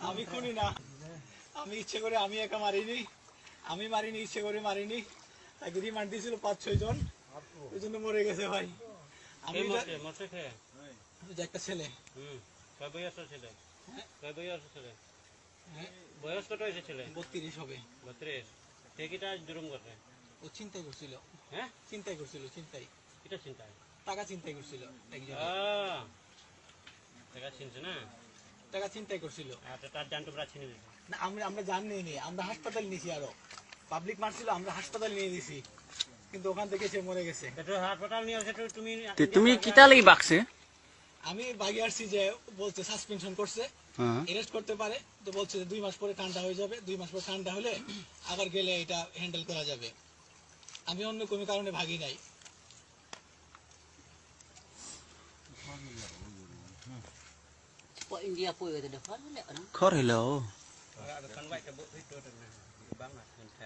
আমি খুনি না। আমি ইচ্ছে করে আমি একা মারিনি। আমি মারিনি ইচ্ছে করে মারিনি। তাকে রিমান্ড দিয়েছিল পাঁচ ছয় জন ওই জন্য মরে গেছে ভাই। আমি একটা ছেলে। হ্যাঁ? হ্যাঁ, বয়স কত হয়েছে ছেলে? বত্রিশ হবে। বত্রিশ। সে কিটা জুরুম করছে? ও চিন্তাই করছিল। হ্যাঁ? চিন্তাই করছিল চিন্তাই কিটা টাকা চিন্তাই করছিল টাকা চিনছে না? টাকা চিন্তাই করছিল। আচ্ছা তার ছিনে না আমরা আমরা জান নিয়ে আমরা হাসপাতাল নিয়েছি আরও। পাবলিক মারছিল আমরা হাসপাতাল নিয়ে দিছি কিন্তু ওখান থেকে সে মরে গেছে। হাসপাতাল নিয়ে তুমি তুমি কিতা লাগি বাকছে আমি বাগে আসছি যে বলছে সাসপেনশন করছে। হ্যাঁ। এরেস্ট করতে পারে। তো বলছে যে দুই মাস পরে ঠান্ডা হয়ে যাবে। দুই মাস পরে ঠান্ডা হলে আবার গেলে এটা হ্যান্ডেল করা যাবে। আমি অন্য কোনো কারণে ভাগি নাই। Pak India kan?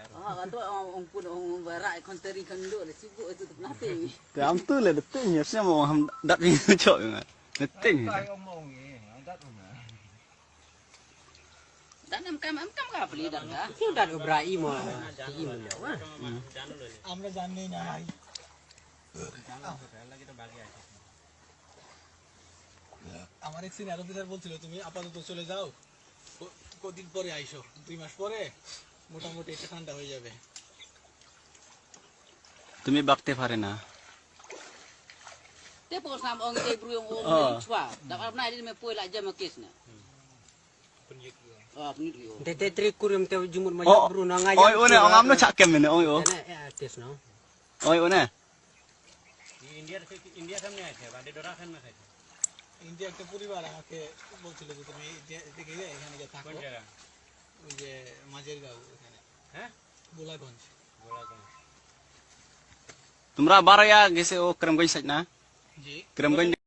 Ah, orang pun orang barat kontri kandu le lah, sibuk itu tu le detik ah, ni saya ham ni cok juga. Tak ngomong ni, dak. Dan am kam am kam ka beli dah dah. Ki udah berai mo. Ki mo ya. Amra jan ni nah. Kita bagi aja. আমার এক senior officer বলছিল তুমি আপাতত চলে যাও কদিন পরে আইসো দুই মাস পরে মোটামুটি এটা ঠান্ডা হয়ে যাবে তুমি বাঁকতে পারে না te po sam ong te bru ong ong chwa da ap na ni me poi la jam kes na de de tri kurim te jumur ma jam bru na nga oi one ong am no chak kem ne oi o tes no oi one India से India से हमने आए थे बांडे डोरा खान में आए थे India একটা পরিবার আমাকে বলছিল যে তুমি এদিকে- এদিকে গিয়ে এখানে গিয়ে থাকো কোন জায়গা ওই যে মাঝের গাঁও এখানে হ্যাঁ গোলাগঞ্জ গোলাগঞ্জ তোমরা বারয়া গেছে ও ক্রমগঞ্জ সাইড না জি ক্রমগঞ্জ